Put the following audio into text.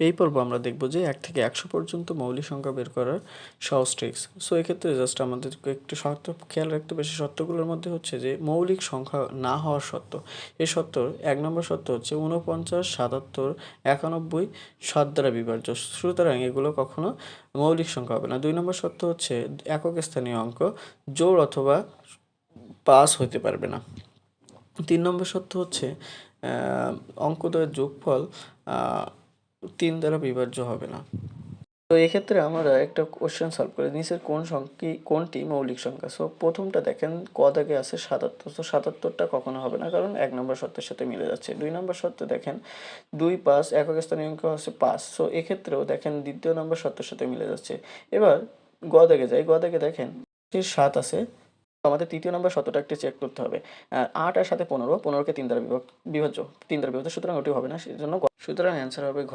এই পর্ব আমরা দেখব যে এক থেকে একশো পর্যন্ত মৌলিক সংখ্যা বের করার সহজ ট্রিক্স সো এক্ষেত্রে জাস্ট আমাদের একটু শর্ত খেয়াল রাখতে বেশি শর্তগুলোর মধ্যে হচ্ছে যে মৌলিক সংখ্যা না হওয়ার শর্ত। এই শর্তর এক নম্বর শর্ত হচ্ছে উনপঞ্চাশ সাতাত্তর একানব্বই সাত দ্বারা বিভাজ্য। সুতরাং এগুলো কখনো মৌলিক সংখ্যা হবে না। দুই নম্বর শর্ত হচ্ছে একক স্থানীয় অঙ্ক জোর অথবা পাস হতে পারবে না। তিন নম্বর সত্য হচ্ছে আহ, অঙ্কদ্বয়ের যোগফল তিন দ্বারা বিভাজ্য হবে না। তো এক্ষেত্রে আমরা একটা কোশ্চেন সলভ করি। নিচের কোন সংখ্যা, কোনটি মৌলিক সংখ্যা? সো প্রথমটা দেখেন, ক দাগে আছে সাতাত্তর। তো সাতাত্তরটা কখনো হবে না, কারণ এক নম্বর শর্তের সাথে মিলে যাচ্ছে। দুই নম্বর শর্তে দেখেন, দুই পাঁচ, একক স্থানীয় অঙ্ক আছে পাঁচ। সো এক্ষেত্রেও দেখেন, দ্বিতীয় নম্বর শর্তের সাথে মিলে যাচ্ছে। এবার, গ দাগে যাই। গ দাগে দেখেন সাত আছে আমাদের তৃতীয় নম্বর শতটা একটু চেক করতে হবে। আট আর সাথে পনেরো, পনেরোকে তিন দ্বারা বিভক্ত, বিভাজ্য। তিন দ্বারা বিভাজ্য সুতরাং ওটি হবে না সেই জন্য সুতরাং অ্যান্সার হবে ঘ